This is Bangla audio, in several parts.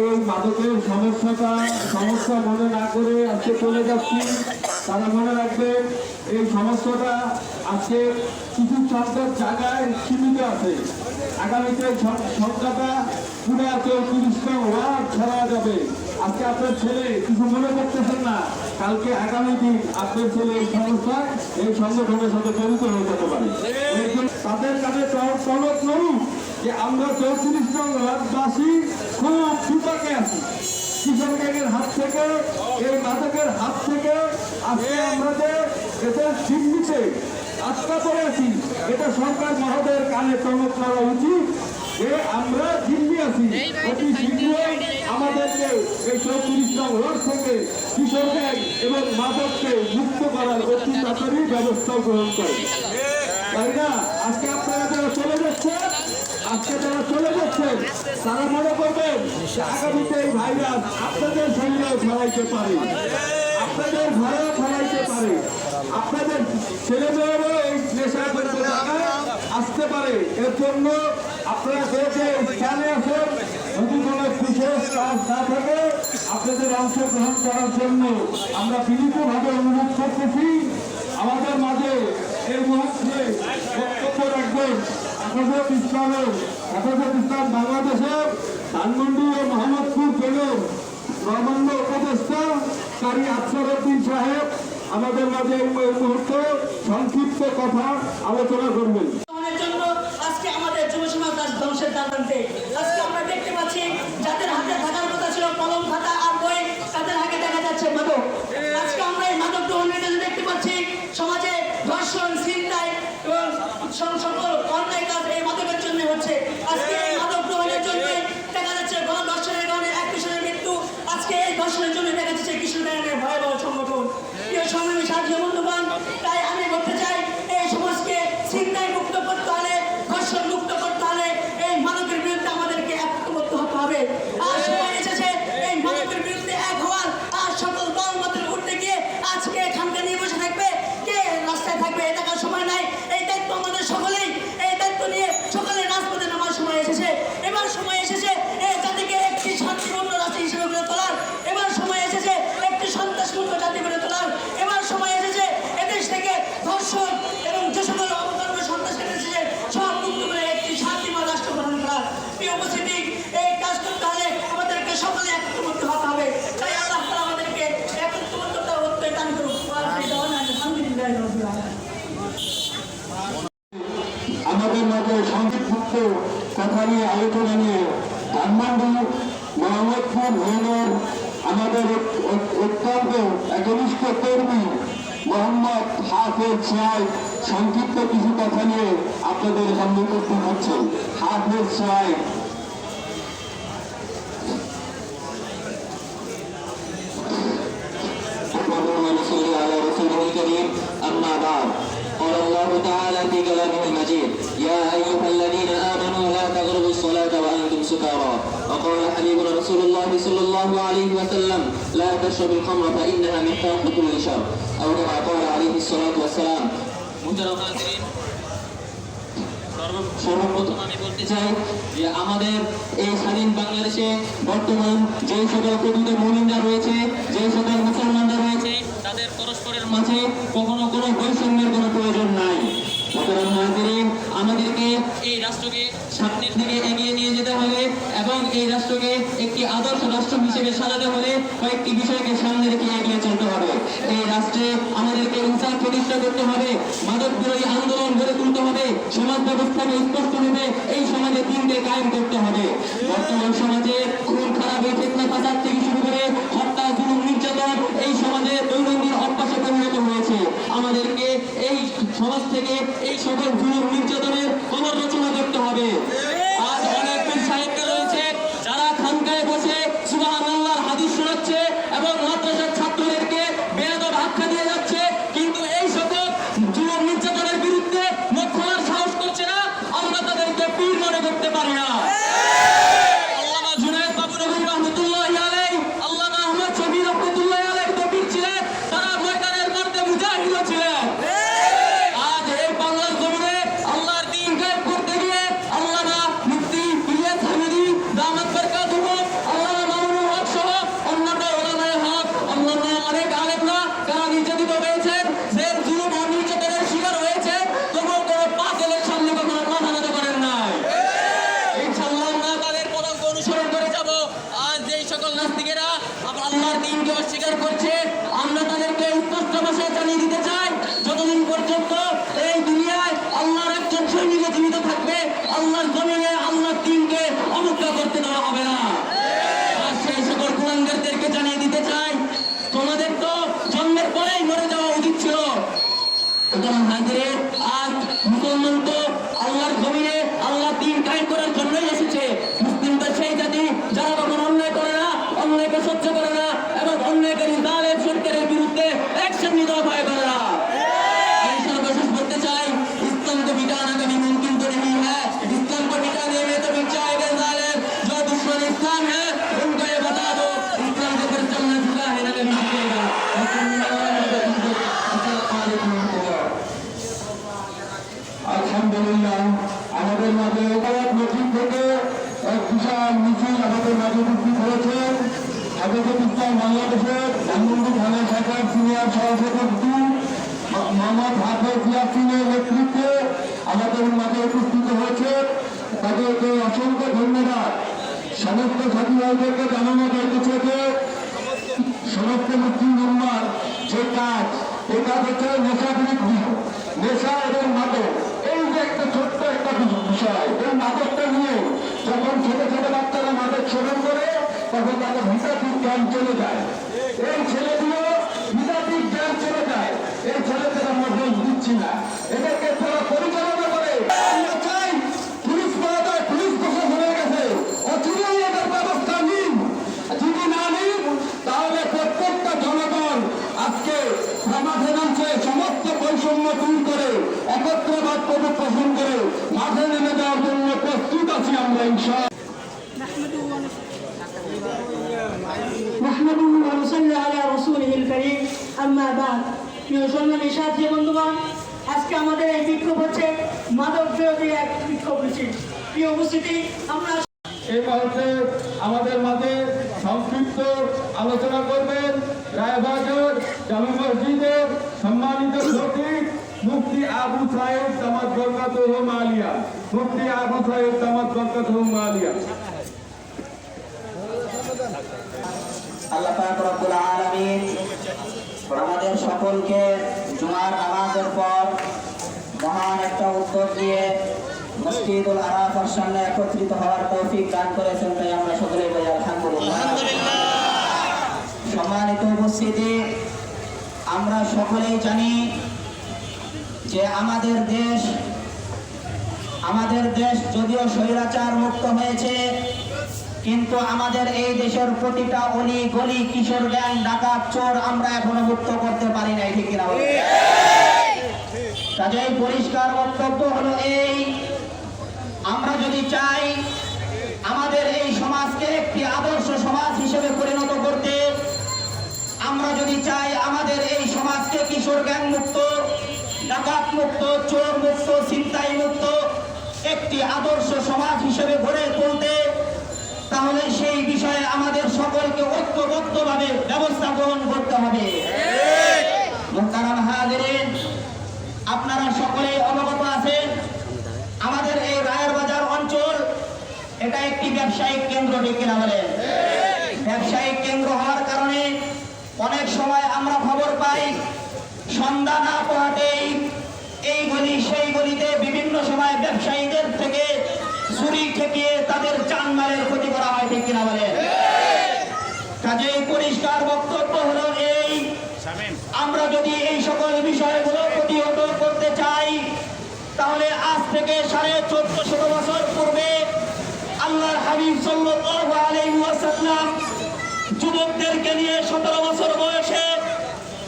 এই মাদকের সমস্যাটা, সমস্যা মনে না করে আজকে চলে যাচ্ছি। তারা মনে রাখবেন এই সমস্যাটা আজকে কিছু সংখ্যক জায়গায় সীমিত আছে। আগামীতে সংখ্যাটা পুরো চৌত্রিশটা ওয়ার্ড ছড়া যাবে। আজকে আপনার ছেলে কিছু মনে করতেছেন না। কালকে আগামী দিন আপনার ছেলে এই সমস্যায়, এই সংগঠনের সাথে জড়িত হয়ে যেতে পারে। তাদের কাছে টনক নড়ুক যে আমরা চৌত্রিশ জন রাজ্যবাসী খুব বিপাকে আছি। কিশোর গ্যাংয়ের হাত থেকে এই মাদকের হাত থেকে আজকে আমরা যে এদের চিহ্নিতে আটকা পড়ে আছি এটা সরকার মহোদয়ের কানে চমক করা উচিত যে আমরা জিম্মি আছি। অতি শীঘ্রই আমাদেরকে এই চৌত্রিশ নং রোড থেকে কিশোর গ্যাং এবং মাদককে মুক্ত করার অতি তাড়াতাড়ি ব্যবস্থা গ্রহণ করে। তাই না? আজকে আজকে যারা চলে যাচ্ছেন তারা মনে করবেন, আগামীতে এই ভাইরাস আপনাদের শরীরেও ছড়াইতে পারে। আপনাদের ঘরেও ছড়াইতে পারে। আপনাদের ছেলে মেয়েরও এই নেশা করতে আসতে পারে। এর জন্য আপনারা যে স্থানে আছেন, যদি কোনো বিশেষ কাজ না থাকে, আপনাদের অংশগ্রহণ করার জন্য আমরা বিনীতভাবে অনুরোধ করতেছি। আমাদের মাঝে এই মুহূর্তে বক্তব্য রাখবেন হেফাজত ইসলামের হেফাজত ইসলাম বাংলাদেশের ধানমন্ডি ও মোহাম্মদপুর জেলের নবান্ন উপদেষ্টা কারি আফসার উদ্দিন সাহেব আমাদের মাঝে এই মুহূর্তে সংক্ষিপ্ত কথা আলোচনা করবেন উন্নয়নের জন্য আজকে আমাদের যুব সমাজ আজ ধ্বংসের দ্বারান্তে আজকে আমরা দেখতে পাচ্ছি যাদের হাতে থাকার কথা ছিল কলম খাতা আর বই তাদের হাতে দেখা যাচ্ছে মাদক আজকে আমরা এই মাদক গ্রহণের জন্য দেখতে পাচ্ছি সমাজে ধর্ষণ চিন্তায় এবং সং- সকল অন্যায় কাজ এই মাদকের জন্য হচ্ছে আজকে এই মাদক গ্রহণের জন্য দেখা যাচ্ছে গণধর্ষণের কারণে এক কিশোরের মৃত্যু আজকে এই ধর্ষণের জন্য দেখা যাচ্ছে কিশোর গ্যাংয়ের ভয়াবহ সংগঠন প্রিয় সংগ্রামী সাথী বন্ধুগণ তাই আমি বলতে চাই এই সমাজকে চিন্তায় মুক্ত করতে হলে ধর্ষণ মুক্ত করতে হলে এই মাদকের বিরুদ্ধে আমাদেরকে একত্রবদ্ধ হতে হবে আর সময় এসেছে এই মাদকের বিরুদ্ধে এক হওয়ার আর সকল দল মতের উঠতে গিয়ে আজকে এখানকে নিয়ে বসে থাকবে কে রাস্তায় থাকবে এটা দেখার সময় নাই এই দায়িত্ব আমাদের সকলেই এই দায়িত্ব নিয়ে সকলে রাজপথে নামার সময় এসেছে এবার সময় এসেছে এই জাতিকে একটি শান্তিপূর্ণ রাষ্ট্র হিসেবে গড়ে তোলার এবার সময় এসেছে একটি সন্ত্রাসমুক্ত জাতি গড়ে তোলার এবার সময় এসেছে এদেশ থেকে ধর্ষণ এবং যে সকল অবকর্ম সন্ত্রাস এসেছে সব মুক্ত করে একটি শান্তিময় রাষ্ট্র গঠন করার প্রিয় উপস্থিতি এই কাজ করতে হলে আমাদেরকে সকলে একত্রবদ্ধ হতে হবে তাই আল্লাহ তাআলা আমাদেরকে একত্রবদ্ধতা করতে দান করুন আলহামদুলিল্লাহ রাব্বিল আলামিন আমাদের মাঝে সংক্ষিপ্ত কথা নিয়ে আলোচনা নিয়ে ধানমন্ডি মোহাম্মদপুর ভবনের আমাদের অত- অত- অত্যন্ত একনিষ্ঠ কর্মী মোহাম্মদ ছয় সংক্ষিপ্ত কিছু কথা নিয়ে আপনাদের সামনে উপস্থিত হচ্ছে। হাফেজ সাহেব رسول الله صلى الله عليه وسلم لا تشربوا الخمر فإنها مفتاح كل شر أو كما قال عليه الصلاة والسلام محترم حاضرين সর্ব- সর্বপ্রথম আমি বলতে চাই যে আমাদের এই স্বাধীন বাংলাদেশে বর্তমান যে সকল প্রকৃত মুমিনরা রয়েছে যে সকল মুসলমানরা রয়েছে তাদের পরস্পরের মাঝে কখনো কোনো বৈষম্যের কোনো প্রয়োজন নাই সুতরাং হাজিরিন আমাদেরকে এই রাষ্ট্রকে সামনের দিকে এগিয়ে নিয়ে যেতে হবে এবং এই রাষ্ট্রকে একটি আদর্শ রাষ্ট্র হিসেবে সাজাতে হলে কয়েকটি বিষয়কে সামনে রেখে এগিয়ে চলতে হবে। এই রাষ্ট্রে আমাদেরকে ইনসাফ প্রতিষ্ঠা করতে হবে মাদক বিরোধী আন্দোলন গড়ে তুলতে হবে, সমাজ ব্যবস্থাকে স্পষ্টভাবে এই সমাজে দিনকে কায়েম করতে হবে। বর্তমান সমাজে খুন, খারাপ এই ফাসাদ থেকে শুরু করে হত্যা জুলুম নির্যাতন এই সমাজে দৈনন্দিন অভ্যাসে পরিণত হয়েছে আমাদেরকে এই সমাজ থেকে এই সকল ভুল নির্যাতনের পুনর্রচনা করতে হবে আজ অনেক পীর সাহেবরা রয়েছে যারা খানকায় বসে সুবহান আল্লাহর হাদিস শোনাচ্ছে এবং মাদ্রাসার ছাত্রদেরকে বেয়াদব আখ্যা দিয়ে যাচ্ছে কিন্তু এই সকল জুলুম নির্যাতনের বিরুদ্ধে মুখ খোলার সাহস করছে না আমরা তাদেরকে পীর মনে করতে পারি না আল্লামা জুনায়েদ বাবু রহিম রহমতুল্লাহি আলাইহি আল্লামা আহমদ শফি রহমতুল্লাহি আলাইহি তো পীর ছিলেন তারা ময়দানের মধ্যে মুজাহিদও ছিলেন আজ এই বাংলার জমিনে নাস্তিকেরা আবার আল্লাহর দিনকে অস্বীকার করছে আমরা তাদেরকে স্পষ্ট ভাষায় জানিয়ে দিতে চাই যতদিন পর্যন্ত এই দুনিয়ায় আল্লাহর একজন সৈনিক জীবিত থাকবে আল্লাহর জমিনে আল্লাহর দিনকে অবজ্ঞা করতে দেওয়া হবে না আর সেই সকল কুলাঙ্গারদেরকে জানিয়ে দিতে চাই তোমাদের তো জন্মের পরেই মরে যাওয়া উচিত ছিল সুতরাং হাজিরের মাঝে হাফেজ ইয়াসিনের নেতৃত্বে আমাদের মাঝে উপস্থিত হয়েছে। তাদেরকে অসংখ্য ধন্যবাদ। সমস্ত সাথী ভাইদেরকে জানানো যাইতেছে যে সমস্ত মুসলিম উম্মার কাজ হচ্ছে নেশা বিরুদ্ধে নেশা এবং মাদক। এই যে একটা ছোট্ট একটা বিষয়, এই মাদকটা নিয়ে যখন ছোট ছোট বাচ্চারা মাঠে সেবন করে তখন তাদের জ্ঞান চলে যায়। এই ছেলেগুলো প্রিয় উপস্থিতি আমরা এই মুহূর্তে আমাদের মাঝে সংক্ষিপ্ত আলোচনা করবেন রায়বাজার জামে মসজিদের সম্মানিত সচিব মুফতি আবু সাহেব দামাত বরকাত আলিয়া মুফতি আবু সাহেব দামাত বরকাত আলিয়া আল্লাহ পাক রব্বুল আলামিন আমাদের সকলকে জুমার নামাজের পর মহান একটা উদ্যোগ নিয়ে মসজিদুল আরাফার সামনে একত্রিত হওয়ার তৌফিক দান করেছেন তাই আমরা সকলেই বলি আলহামদুলিল্লাহ। সম্মানিত উপস্থিতি আমরা সকলেই জানি যে আমাদের দেশ আমাদের দেশ যদিও স্বৈরাচার মুক্ত হয়েছে কিন্তু আমাদের এই দেশের প্রতিটা অলি গলি কিশোর গ্যাং ডাকাত চোর আমরা এখনও মুক্ত করতে পারি নাই ঠিক কিনা? কাজেই পরিষ্কার বক্তব্য হলো এই চাই আমাদের এই সমাজকে একটি আদর্শ সমাজ হিসেবে পরিণত করতে। আমরা যদি চাই আমাদের এই সমাজকে কিশোর গ্যাং মুক্ত ডাকাত মুক্ত চোর মুক্ত ছিনতাই মুক্ত একটি আদর্শ সমাজ হিসেবে গড়ে তুলতে তাহলে সেই বিষয়ে আমাদের সকলকে ঐক্যবদ্ধভাবে ব্যবস্থা গ্রহণ করতে হবে। আপনারা সকলে অবগত আছেন আমাদের এই রায়ের বাজার অঞ্চল এটা একটি ব্যবসায়িক কেন্দ্র ঠিক কিনা বলেন? ব্যবসায়িক কেন্দ্র হওয়ার কারণে অনেক সময় আমরা খবর পাই, সন্ধ্যা না পোহাতেই এই গলি সেই গলিতে বিভিন্ন সময় ব্যবসায়ীদের থেকে চুরি ঠেকিয়ে তাদের চানমালের ক্ষতি করা হয় ঠিক কিনা বলেন? কাজেই পরিষ্কার বক্তব্য হলো এই, আমরা যদি এই সকল বিষয়গুলো প্রতিহত করতে চাই, তাহলে আজ থেকে সাড়ে চোদ্দ শত বছর পূর্বে আল্লাহর হাবিব সাল্লাল্লাহু আলাইহি ওয়াসাল্লাম যুবকদেরকে নিয়ে সতেরো বছর বয়সে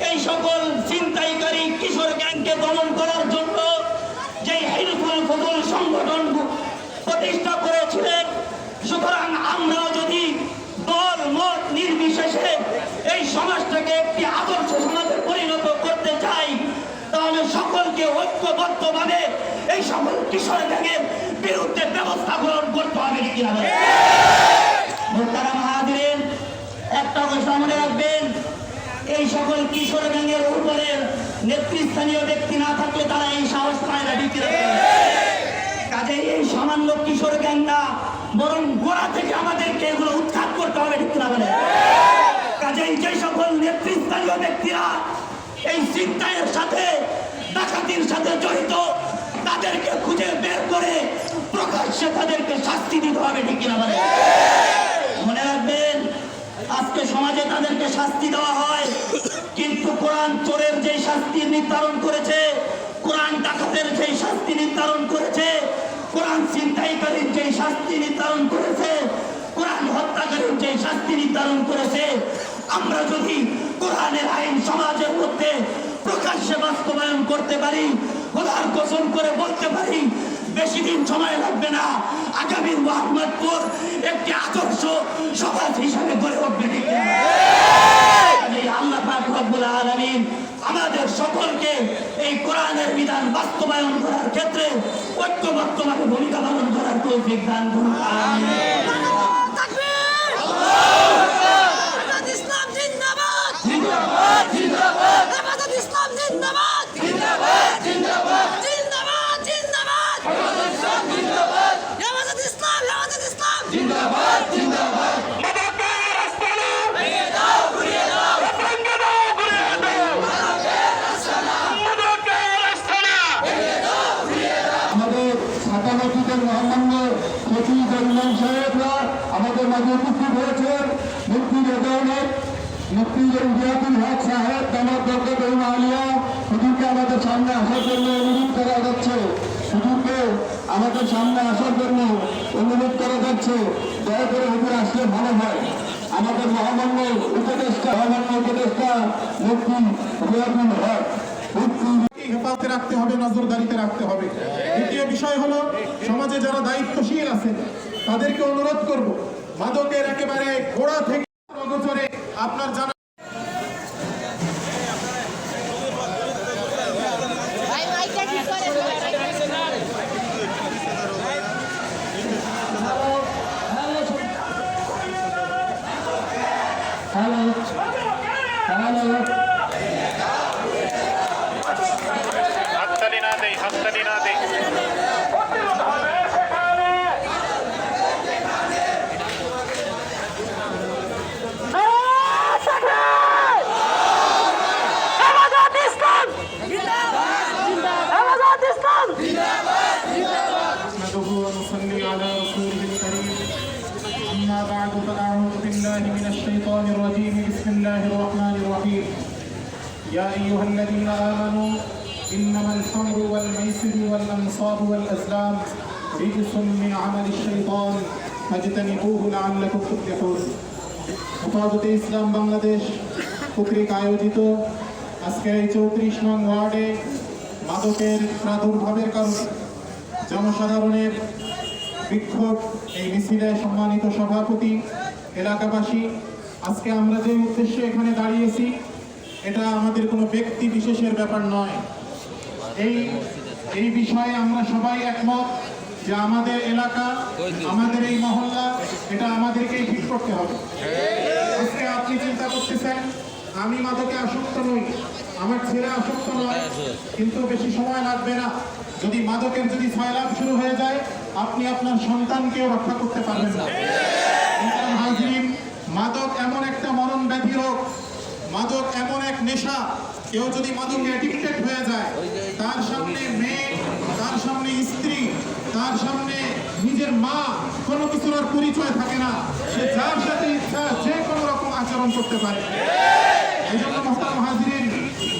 এই সকল চিন্তাইকারী কিশোর গ্যাংকে দমন করার জন্য যে হিলফুল ফজল সংগঠন প্রতিষ্ঠা করেছিলেন, সুতরাং আমরা যদি দল, মত নির্বিশেষে এই সমাজটাকে একটি আদর্শ সমাজে পরিণত করতে চাই, তাহলে সকলকে ঐক্যবদ্ধভাবে এই সকল কিশোর গ্যাংয়ের বিরুদ্ধে ব্যবস্থা গ্রহণ করতে হবে এই সকল কিশোর ব্যাংকের উপরের নেতৃস্থানীয় ব্যক্তি না থাকলে তারা এই সাহস পায় না কাজে এই সামান্য কিশোর বরং গোড়া থেকে আমাদেরকে এগুলো উৎখাত করতে হবে ঠিক না যে সকল নেতৃস্থানীয় ব্যক্তিরা এই চিন্তায়ের সাথে ডাকাতির সাথে জড়িত তাদেরকে খুঁজে বের করে প্রকাশ্যে তাদেরকে শাস্তি দিতে হবে, ঠিক কিনা বলে মনে রাখবেন, আজকে সমাজে তাদেরকে শাস্তি দেওয়া হয়, কিন্তু কোরআন চোরের যে শাস্তি নির্ধারণ করেছে, কোরআন ডাকাতের যে শাস্তি নির্ধারণ করেছে, কোরআন ছিনতাইকারীর যে শাস্তি নির্ধারণ করেছে, কোরআন হত্যাকারীর যে শাস্তি নির্ধারণ করেছে, আমরা যদি কোরআনের আইন সমাজের মধ্যে প্রকাশ্যে বাস্তবায়ন করতে পারি, খোদার কসম করে বলতে পারি বেশি দিন সময় লাগবে না। আগামী মোহাম্মদপুর একটি আদর্শ সমাজ হিসাবে গড়ে উঠবে। আমাদের সকলকে এই কোরআনের বিধান বাস্তবায়ন করার ক্ষেত্রে ঐক্যবদ্ধভাবে ভূমিকা পালন করার তৌফিক দান করুন হেফাজত ইসলাম জিন্দাবাদ জিন্দাবাদ জিন্দাবাদ হেফাজত ইসলাম জিন্দাবাদ জিন্দাবাদ জিন্দাবাদ জিন্দাবাদ জিন্দাবাদ হেফাজত ইসলাম জিন্দাবাদ হেফাজত ইসলাম হেফাজত ইসলাম আমাদের ছাতা মসজিদের মহামান্য সচিব ইমাম সাহেবরা আমাদের মাঝে উপস্থিত হয়েছেন মুফতি রেজাউলের মুফতি হেফাজতে রাখতে হবে, নজরদারিতে বিষয় হলো, সমাজে যারা দায়িত্বশীল আছে তাদেরকে অনুরোধ করব, মাদকের একেবারে গোড়া থেকে আপনার জানা الشيطان الرجيم بسم الله الرحمن الرحيم يا أيها الذين آمنوا إنما الخمر والميسر والأنصاب والأزلام رجس من عمل الشيطان فاجتنبوه لعلكم تفلحون হেফাজতে ইসলাম বাংলাদেশ কর্তৃক আয়োজিত আজকের এই চৌত্রিশ নং ওয়ার্ডে মাদকের প্রাদুর্ভাবের কারণে জনসাধারণের বিক্ষোভ এই মিছিলে সম্মানিত সভাপতি এলাকাবাসী আজকে আমরা যে উদ্দেশ্যে এখানে দাঁড়িয়েছি, এটা আমাদের কোনো ব্যক্তি বিশেষের ব্যাপার নয়। এই এই বিষয়ে আমরা সবাই একমত যে আমাদের এলাকা, আমাদের এই মহল্লা, এটা আমাদেরকেই ঠিক করতে হবে। আজকে আপনি চিন্তা করতেছেন, আমি মাদকে আসক্ত নই, আমার ছেলে আসক্ত নয়, কিন্তু বেশি সময় লাগবে না। যদি মাদকের যদি ছয়লাভ শুরু হয়ে যায়, আপনি আপনার সন্তানকেও রক্ষা করতে পারবেন না। মাদক এমন একটা মরণ ব্যাধি রোগ, মাদক এমন এক নেশা, কেউ যদি মাদকে অ্যাডিক্টেড হয়ে যায়, তার সামনে মেয়ে, তার সামনে স্ত্রী, তার সামনে নিজের মা, কোনো কিছুর আর পরিচয় থাকে না। সে যার সাথে ইচ্ছা যে কোনো রকম আচরণ করতে পারে। এই জন্য হাজিরিন,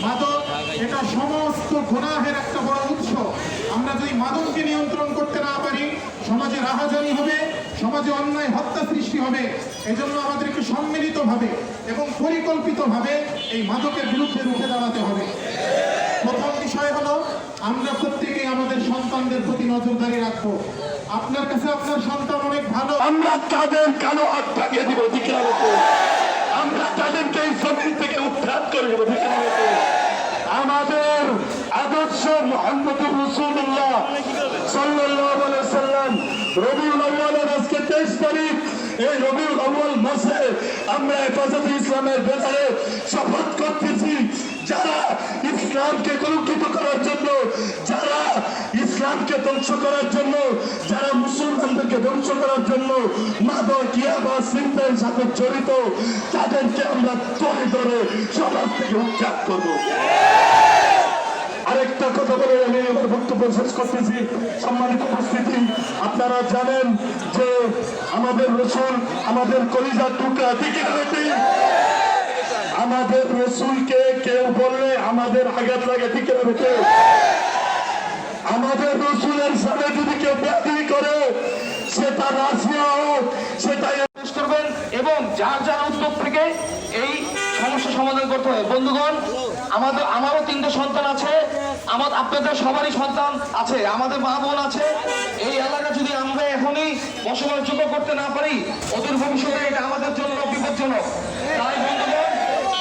মাদক এটা সমস্ত গুনাহের একটা বড় উৎস। আমরা যদি মাদককে নিয়ন্ত্রণ করতে না পারি, সমাজে রাহাজানি হবে, সমাজে অন্যায় হত্যা সৃষ্টি হবে। এজন্য আমাদেরকে সম্মিলিতভাবে এবং পরিকল্পিতভাবে এই মাদকের বিরুদ্ধে রুখে দাঁড়াতে হবে। প্রথম বিষয় হলো, আমরা প্রত্যেকেই আমাদের সন্তানদের প্রতি নজরদারি রাখব। আপনার কাছে আপনার সন্তান অনেক ভালো। আমরা তাদের কালো হাত ভাঙিয়ে দিব দিকের আমরা তাদেরকে এই জমিন থেকে উদ্ধার করে দেবো আমাদের আদর্শ মোহাম্মদ রসুল্লাহ সাল্লাহ সাল্লাম রবিউল আজকে তেইশ তারিখ এই রবিউল আউ্বাল মাসে আমরা হেফাজতে ইসলামের ব্যাপারে শপথ করতেছি, যারা ইসলামকে কলঙ্কিত করার জন্য, যারা ইসলামকে ধ্বংস করার জন্য, যারা মুসলমানদেরকে ধ্বংস করার জন্য মাদক, ইয়াবা সিন্তার সাথে জড়িত, তাদেরকে আমরা ধরে ধরে সমাজ থেকে উচ্চাপ করব। আরেকটা কথা বলে আমি বক্তব্য শেষ করতেছি। সম্মানিত উপস্থিতি, আপনারা জানেন যে আমাদের রসুল আমাদের কলিজার টুকরা ঠিক আমাদের রসুলকে কেউ বললে আমাদের আঘাত লাগে ঠিক না আমাদের রসুলের সামনে যদি কেউ ব্যাধি করে সেটা রাশিয়া হোক সেটা করবেন। এবং যার যার উদ্যোগ থেকে এই সমস্যা সমাধান করতে হবে। বন্ধুগণ আমাদের, আমারও তিনটে সন্তান আছে। আমার, আপনাদের সবারই সন্তান আছে। আমাদের মা বোন আছে। এই এলাকা যদি আমরা এখনই বসবাসযোগ্য করতে না পারি, ওদের ভবিষ্যতে এটা আমাদের জন্য বিপজ্জনক। তাই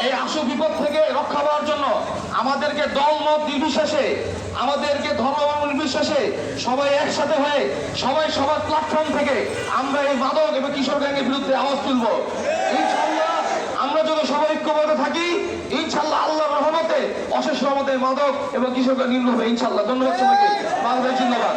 এই আশু বিপদ থেকে রক্ষা পাওয়ার জন্য আমাদেরকে দল মত নির্বিশেষে, আমাদেরকে ধর্ম নির্বিশেষে সবাই একসাথে হয়ে, সবাই সবার প্ল্যাটফর্ম থেকে আমরা এই মাদক এবং কিশোর গ্যাংয়ের বিরুদ্ধে আওয়াজ তুলব। ইনশাল্লাহ আমরা যদি সবাই ঐক্যবদ্ধ থাকি ইনশাল্লাহ আল্লাহর রহমতে অশেষ রহমতে মাদক এবং কৃষকরা নির্মূল হবে ইনশাল্লাহ ধন্যবাদ সবাইকে। বাংলাদেশ জিন্দাবাদ।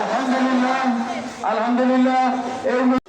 আলহামদুলিল্লাহ আলহামদুলিল্লাহ। এই